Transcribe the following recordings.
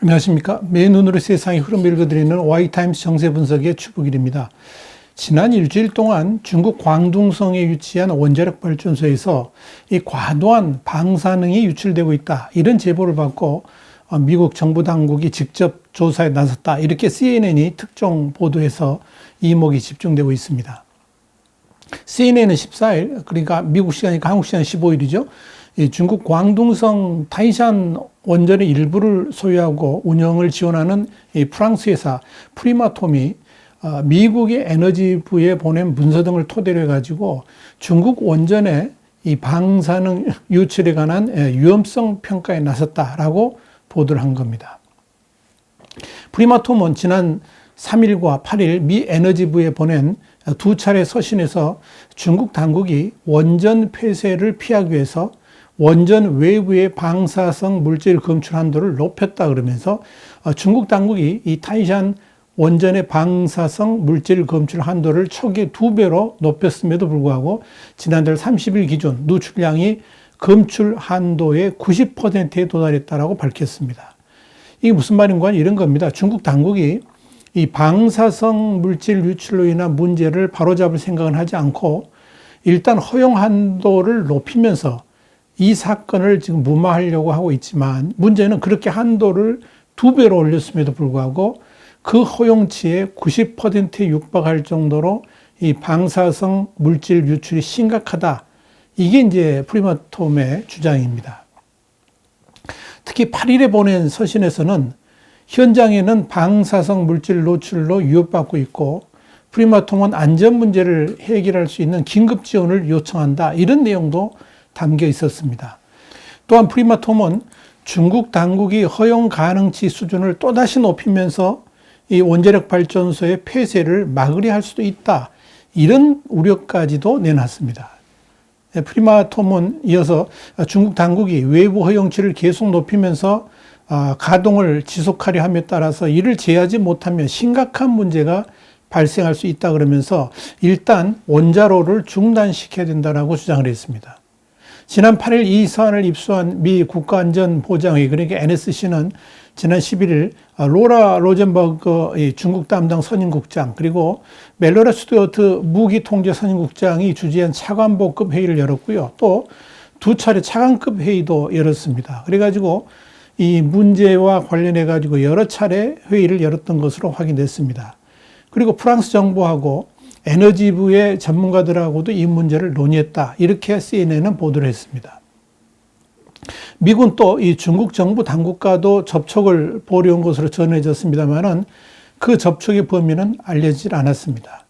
안녕하십니까. 매 눈으로 세상의 흐름 읽어드리는 와이타임스 정세 분석의 추부길입니다. 지난 일주일 동안 중국 광둥성에 위치한 원자력 발전소에서 이 과도한 방사능이 유출되고 있다. 이런 제보를 받고 어, 미국 정부 당국이 직접 조사에 나섰다. 이렇게 CNN이 특정 보도해서 이목이 집중되고 있습니다. CNN은 14일, 그러니까 미국 시간이니까 한국 시간 15일이죠. 중국 광둥성 타이산 원전의 일부를 소유하고 운영을 지원하는 프랑스 회사 프리마톰이 어, 미국의 에너지부에 보낸 문서 등을 토대로 해가지고 중국 원전의 이 방사능 유출에 관한 위험성 평가에 나섰다라고 보도를 한 겁니다. 프리마톰은 지난 3일과 8일 미 에너지부에 보낸 두 차례 서신에서 중국 당국이 원전 폐쇄를 피하기 위해서 원전 외부의 방사성 물질 검출 한도를 높였다 그러면서 어, 중국 당국이 이 타이샨 원전의 방사성 물질 검출 한도를 초기 두 배로 높였음에도 불구하고 지난달 30일 기준 누출량이 검출 한도의 90%에 도달했다라고 밝혔습니다. 이게 무슨 말인가 이런 겁니다. 중국 당국이 이 방사성 물질 유출로 인한 문제를 바로잡을 생각은 하지 않고 일단 허용 한도를 높이면서 이 사건을 지금 무마하려고 하고 있지만 문제는 그렇게 한도를 두 배로 올렸음에도 불구하고 그 허용치의 90%에 육박할 정도로 이 방사성 물질 유출이 심각하다. 이게 이제 프리마톰의 주장입니다. 특히 8일에 보낸 서신에서는 현장에는 방사성 물질 노출로 위협받고 있고 프리마톰은 안전 문제를 해결할 수 있는 긴급 지원을 요청한다. 이런 내용도 담겨 있었습니다. 또한 프리마톰은 중국 당국이 허용 가능치 수준을 또다시 높이면서 이 원자력 발전소의 폐쇄를 막으려 할 수도 있다. 이런 우려까지도 내놨습니다. 예, 프리마톰은 이어서 중국 당국이 외부 허용치를 계속 높이면서 아, 가동을 지속하려 함에 따라서 이를 제하지 못하면 심각한 문제가 발생할 수 있다 그러면서 일단 원자로를 중단시켜야 된다라고 주장을 했습니다. 지난 8일 이 사안을 입수한 미 국가안전보장회 그러니까 NSC는 지난 11일 로라 로젠버그 중국 담당 선임국장 그리고 멜로라 스튜어트 무기통제 선임국장이 주재한 차관보급 회의를 열었고요. 또 두 차례 차관급 회의도 열었습니다. 그래가지고 이 문제와 관련해 가지고 여러 차례 회의를 열었던 것으로 확인됐습니다. 그리고 프랑스 정부하고 에너지부의 전문가들하고도 이 문제를 논의했다. 이렇게 CNN은 보도를 했습니다. 미군 또 이 중국 정부 당국과도 접촉을 보려온 것으로 전해졌습니다만은 그 접촉의 범위는 알려지질 않았습니다.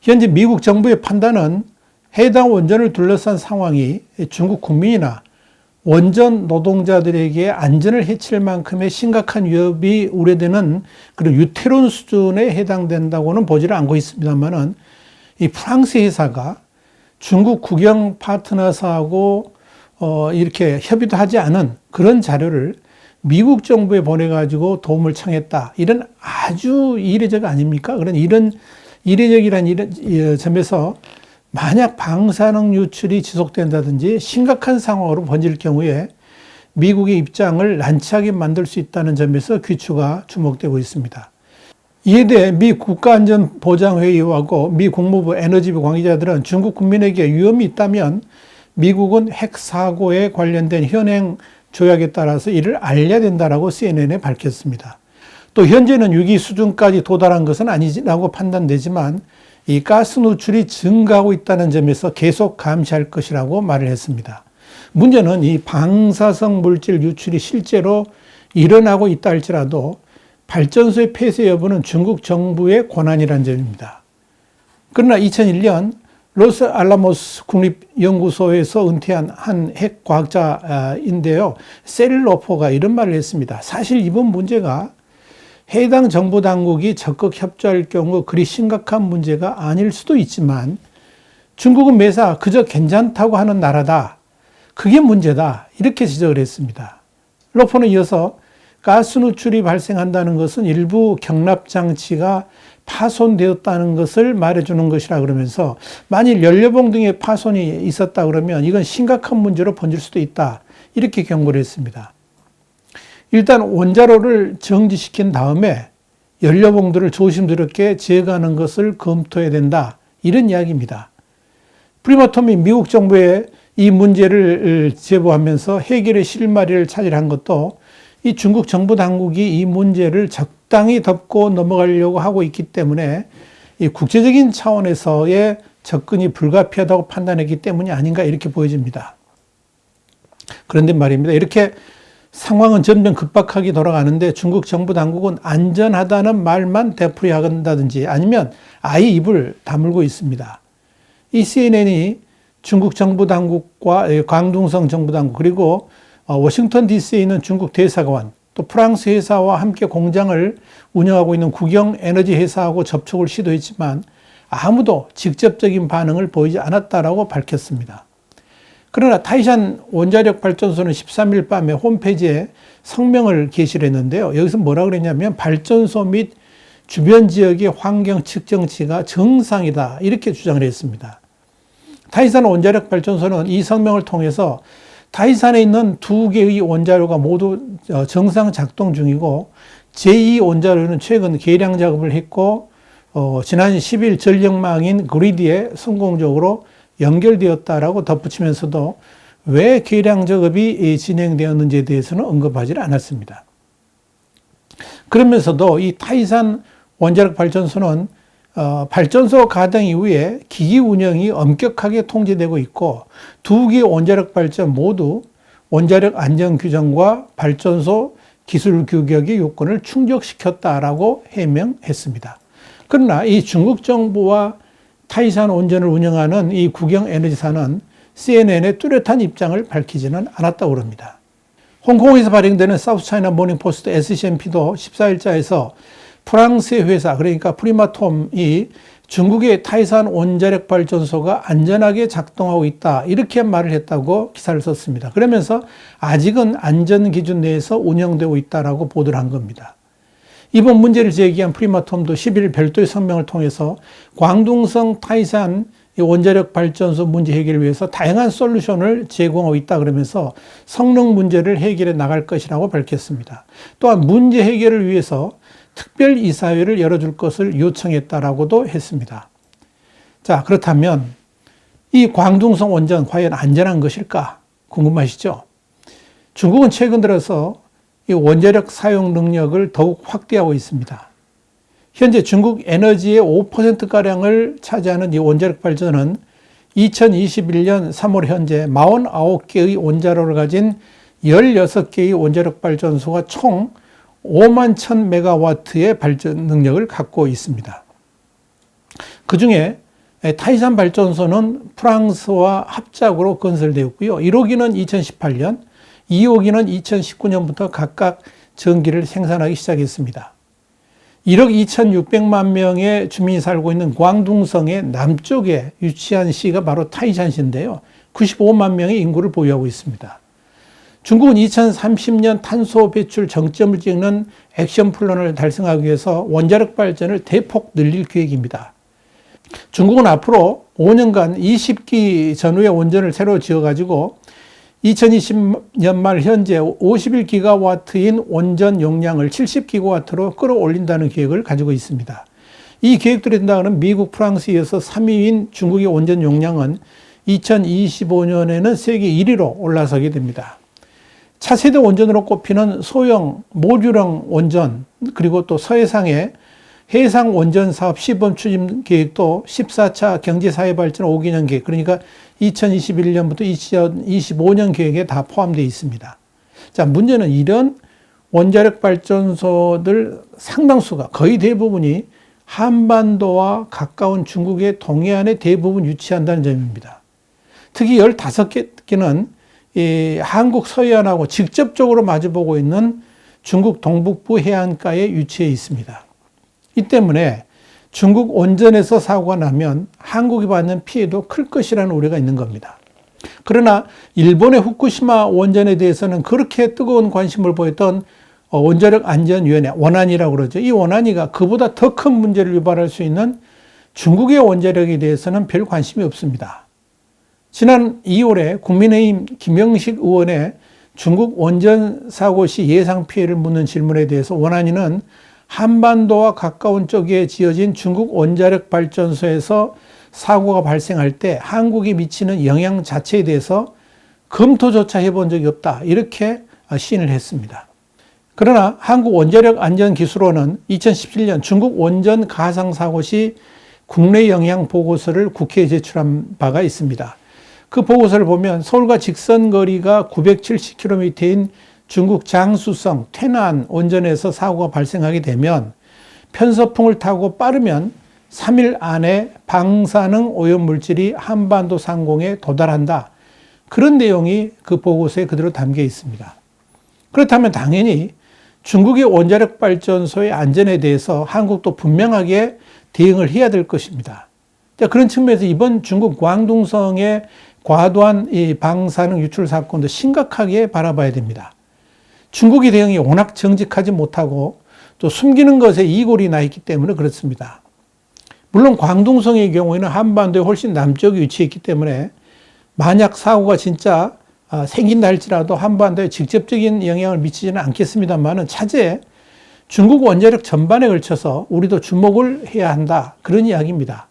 현재 미국 정부의 판단은 해당 원전을 둘러싼 상황이 중국 국민이나 원전 노동자들에게 안전을 해칠 만큼의 심각한 위협이 우려되는 그런 유태론 수준에 해당된다고는 보지를 않고 있습니다만은 이 프랑스 회사가 중국 국영 파트너사하고 어 이렇게 협의도 하지 않은 그런 자료를 미국 정부에 보내가지고 도움을 청했다. 이런 아주 이례적 아닙니까? 그런 이런 이례적이란 이런 점에서 만약 방사능 유출이 지속된다든지 심각한 상황으로 번질 경우에 미국의 입장을 난처하게 만들 수 있다는 점에서 귀추가 주목되고 있습니다. 이에 대해 미 국가안전보장회의하고 미 국무부 에너지부 관계자들은 중국 국민에게 위험이 있다면 미국은 핵 사고에 관련된 현행 조약에 따라서 이를 알려야 된다라고 CNN에 밝혔습니다. 또 현재는 위기 수준까지 도달한 것은 아니라고 판단되지만 이 가스 노출이 증가하고 있다는 점에서 계속 감시할 것이라고 말을 했습니다. 문제는 이 방사성 물질 유출이 실제로 일어나고 있다 할지라도 발전소의 폐쇄 여부는 중국 정부의 권한이라는 점입니다. 그러나 2001년 로스 알라모스 국립연구소에서 은퇴한 한 핵 과학자인데요. 세릴 로퍼가 이런 말을 했습니다. 사실 이번 문제가 해당 정부 당국이 적극 협조할 경우 그리 심각한 문제가 아닐 수도 있지만 중국은 매사 그저 괜찮다고 하는 나라다. 그게 문제다. 이렇게 지적을 했습니다. 로퍼는 이어서 가스 누출이 발생한다는 것은 일부 경납 장치가 파손되었다는 것을 말해주는 것이라 그러면서 만일 연료봉 등의 파손이 있었다 그러면 이건 심각한 문제로 번질 수도 있다. 이렇게 경고를 했습니다. 일단 원자로를 정지시킨 다음에 연료봉들을 조심스럽게 제거하는 것을 검토해야 된다. 이런 이야기입니다. 프리마톰이 미국 정부에 이 문제를 제보하면서 해결의 실마리를 찾으려 한 것도 이 중국 정부 당국이 이 문제를 적당히 덮고 넘어가려고 하고 있기 때문에 이 국제적인 차원에서의 접근이 불가피하다고 판단했기 때문이 아닌가 이렇게 보여집니다. 그런데 말입니다. 이렇게 상황은 점점 급박하게 돌아가는데 중국 정부 당국은 안전하다는 말만 되풀이한다든지 아니면 아예 입을 다물고 있습니다. 이 CNN이 중국 정부 당국과 광둥성 정부 당국 그리고 어, 워싱턴 DC에 있는 중국 대사관 또 프랑스 회사와 함께 공장을 운영하고 있는 국영 에너지 회사하고 접촉을 시도했지만 아무도 직접적인 반응을 보이지 않았다라고 밝혔습니다. 그러나 타이산 원자력 발전소는 13일 밤에 홈페이지에 성명을 게시를 했는데요. 여기서 뭐라 그랬냐면 발전소 및 주변 지역의 환경 측정치가 정상이다. 이렇게 주장을 했습니다. 타이산 원자력 발전소는 이 성명을 통해서 타이산에 있는 두 개의 원자료가 모두 어, 정상 작동 중이고 제2 원자료는 최근 개량 작업을 했고 어, 지난 10일 전력망인 그리드에 성공적으로 연결되었다라고 덧붙이면서도 왜 개량 작업이 진행되었는지에 대해서는 언급하지 않았습니다. 그러면서도 이 타이산 원자력 발전소는 어, 발전소 가동 이후에 기기 운영이 엄격하게 통제되고 있고 두개 원자력 발전 모두 원자력 안전 규정과 발전소 기술 규격의 요건을 충족시켰다라고 해명했습니다. 그러나 이 중국 정부와 타이산 원전을 운영하는 이 국영 에너지사는 CNN의 뚜렷한 입장을 밝히지는 않았다고 합니다. 홍콩에서 발행되는 사우스차이나 모닝포스트 SCMP도 14일자에서 프랑스의 회사 그러니까 프리마톰이 중국의 타이산 원자력 발전소가 안전하게 작동하고 있다 이렇게 말을 했다고 기사를 썼습니다. 그러면서 아직은 안전 기준 내에서 운영되고 있다라고 보도를 한 겁니다. 이번 문제를 제기한 프리마톰도 11일 별도의 성명을 통해서 광둥성 타이산 원자력 발전소 문제 해결을 위해서 다양한 솔루션을 제공하고 있다 그러면서 성능 문제를 해결해 나갈 것이라고 밝혔습니다. 또한 문제 해결을 위해서 특별 이사회를 열어줄 것을 요청했다라고도 했습니다. 자, 그렇다면 이 광둥성 원전 과연 안전한 것일까? 궁금하시죠? 중국은 최근 들어서 이 원자력 사용 능력을 더욱 확대하고 있습니다. 현재 중국 에너지의 5%가량을 차지하는 이 원자력 발전은 2021년 3월 현재 49개의 원자로를 가진 16개의 원자력 발전소가 총 5만 1000 메가와트의 발전 능력을 갖고 있습니다. 그 중에 타이산 발전소는 프랑스와 합작으로 건설되었고요. 1호기는 2018년, 2호기는 2019년부터 각각 전기를 생산하기 시작했습니다. 1억 2,600만 명의 주민이 살고 있는 광둥성의 남쪽에 위치한 시가 바로 타이산시인데요. 95만 명의 인구를 보유하고 있습니다. 중국은 2030년 탄소 배출 정점을 찍는 액션 플랜을 달성하기 위해서 원자력 발전을 대폭 늘릴 계획입니다. 중국은 앞으로 5년간 20기 전후의 원전을 새로 지어가지고 2020년 말 현재 51기가와트인 원전 용량을 70기가와트로 끌어올린다는 계획을 가지고 있습니다. 이 계획대로 된다면 미국, 프랑스에 이어서 3위인 중국의 원전 용량은 2025년에는 세계 1위로 올라서게 됩니다. 차세대 원전으로 꼽히는 소형 모듈형 원전 그리고 또 서해상의 해상 원전 사업 시범 추진 계획도 14차 경제사회 발전 5개년 계획 그러니까 2021년부터 2025년 계획에 다 포함되어 있습니다. 자, 문제는 이런 원자력 발전소들 상당수가 거의 대부분이 한반도와 가까운 중국의 동해안에 대부분 위치한다는 점입니다. 특히 15개는 이 한국 서해안하고 직접적으로 마주보고 있는 중국 동북부 해안가에 위치해 있습니다. 이 때문에 중국 원전에서 사고가 나면 한국이 받는 피해도 클 것이라는 우려가 있는 겁니다. 그러나 일본의 후쿠시마 원전에 대해서는 그렇게 뜨거운 관심을 보였던 어, 원자력 안전위원회 원안이라고 그러죠. 이 원안이가 그보다 더 큰 문제를 유발할 수 있는 중국의 원자력에 대해서는 별 관심이 없습니다. 지난 2월에 국민의힘 김영식 의원의 중국 원전 사고 시 예상 피해를 묻는 질문에 대해서 원안위는 한반도와 가까운 쪽에 지어진 중국 원자력 발전소에서 사고가 발생할 때 한국이 미치는 영향 자체에 대해서 검토조차 해본 적이 없다. 이렇게 시인을 했습니다. 그러나 한국 원자력 안전 기술원은 2017년 중국 원전 가상 사고 시 국내 영향 보고서를 국회에 제출한 바가 있습니다. 그 보고서를 보면 서울과 직선 거리가 970km인 중국 장수성 태난 원전에서 사고가 발생하게 되면 편서풍을 타고 빠르면 3일 안에 방사능 오염 물질이 한반도 상공에 도달한다. 그런 내용이 그 보고서에 그대로 담겨 있습니다. 그렇다면 당연히 중국의 원자력 발전소의 안전에 대해서 한국도 분명하게 대응을 해야 될 것입니다. 그런 측면에서 이번 중국 광둥성의 과도한 이 방사능 유출 사건도 심각하게 바라봐야 됩니다. 중국의 대응이 워낙 정직하지 못하고 또 숨기는 것에 이골이 나 있기 때문에 그렇습니다. 물론 광둥성의 경우에는 한반도에 훨씬 남쪽에 위치해 있기 때문에 만약 사고가 진짜 아, 생긴다 할지라도 한반도에 직접적인 영향을 미치지는 않겠습니다만은 차제 중국 원자력 전반에 걸쳐서 우리도 주목을 해야 한다. 그런 이야기입니다.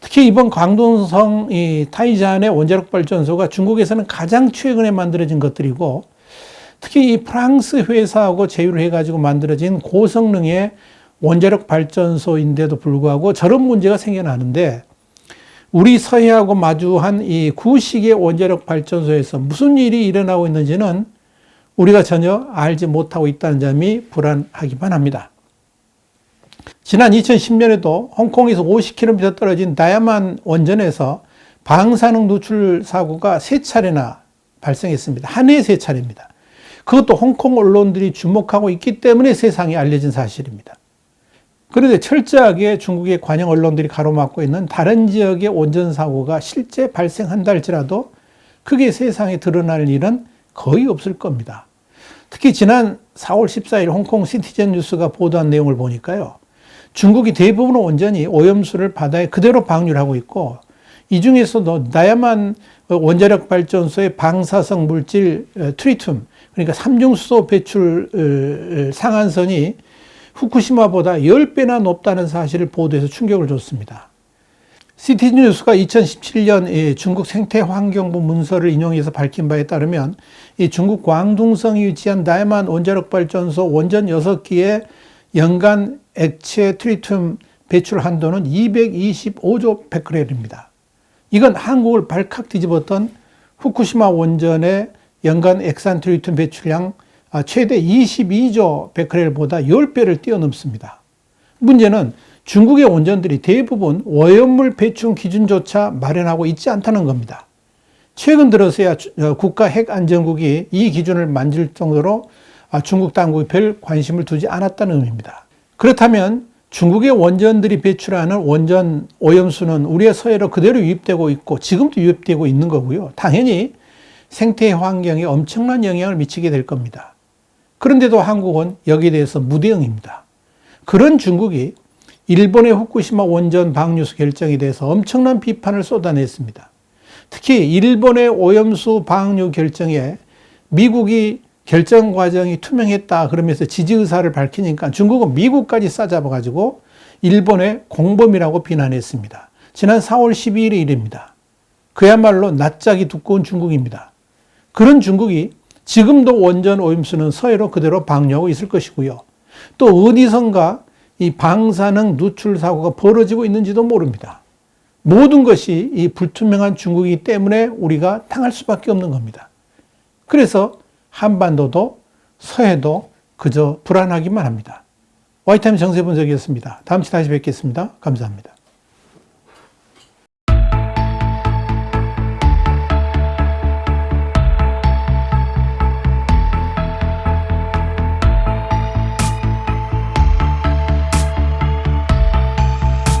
특히 이번 광동성 이 타이잔의 원자력 발전소가 중국에서는 가장 최근에 만들어진 것들이고 특히 이 프랑스 회사하고 제휴를 해가지고 만들어진 고성능의 원자력 발전소인데도 불구하고 저런 문제가 생겨나는데 우리 서해하고 마주한 이 구식의 원자력 발전소에서 무슨 일이 일어나고 있는지는 우리가 전혀 알지 못하고 있다는 점이 불안하기만 합니다. 지난 2010년에도 홍콩에서 50km 떨어진 다야만 원전에서 방사능 누출 사고가 세 차례나 발생했습니다. 한 해에 세 차례입니다. 그것도 홍콩 언론들이 주목하고 있기 때문에 세상에 알려진 사실입니다. 그런데 철저하게 중국의 관영 언론들이 가로막고 있는 다른 지역의 원전 사고가 실제 발생한다 할지라도 크게 세상에 드러날 일은 거의 없을 겁니다. 특히 지난 4월 14일 홍콩 시티즌 뉴스가 보도한 내용을 보니까요. 중국이 대부분의 원전이 오염수를 바다에 그대로 방류하고 있고 이 중에서도 나야만 원자력 발전소의 방사성 물질 트리튬 그러니까 삼중수소 배출 상한선이 후쿠시마보다 10배나 높다는 사실을 보도해서 충격을 줬습니다. 시티뉴스가 2017년 중국 생태환경부 문서를 인용해서 밝힌 바에 따르면 중국 광둥성이 위치한 다이만 원자력 발전소 원전 6기의 연간 액체 트리튬 배출 한도는 225조 베크렐입니다. 이건 한국을 발칵 뒤집었던 후쿠시마 원전의 연간 액산 트리튬 배출량 아, 최대 22조 베크렐보다 10배를 뛰어넘습니다. 문제는 중국의 원전들이 대부분 오염물 배출 기준조차 마련하고 있지 않다는 겁니다. 최근 들어서야 어, 국가 핵안전국이 이 기준을 만질 정도로 아, 중국 당국이 별 관심을 두지 않았다는 의미입니다. 그렇다면 중국의 원전들이 배출하는 원전 오염수는 우리의 서해로 그대로 유입되고 있고 지금도 유입되고 있는 거고요. 당연히 생태 환경에 엄청난 영향을 미치게 될 겁니다. 그런데도 한국은 여기에 대해서 무대응입니다. 그런 중국이 일본의 후쿠시마 원전 방류수 결정에 대해서 엄청난 비판을 쏟아냈습니다. 특히 일본의 오염수 방류 결정에 미국이 결정 과정이 투명했다 그러면서 지지 의사를 밝히니까 중국은 미국까지 싸잡아가지고 일본의 공범이라고 비난했습니다. 지난 4월 12일의 일입니다. 그야말로 낯짝이 두꺼운 중국입니다. 그런 중국이 지금도 원전 오염수는 서해로 그대로 방류하고 있을 것이고요. 또 어디선가 이 방사능 누출 사고가 벌어지고 있는지도 모릅니다. 모든 것이 이 불투명한 중국이기 때문에 우리가 당할 수밖에 없는 겁니다. 그래서 한반도도 서해도 그저 불안하기만 합니다. 와이타임 정세 분석이었습니다. 다음 주에 다시 뵙겠습니다. 감사합니다.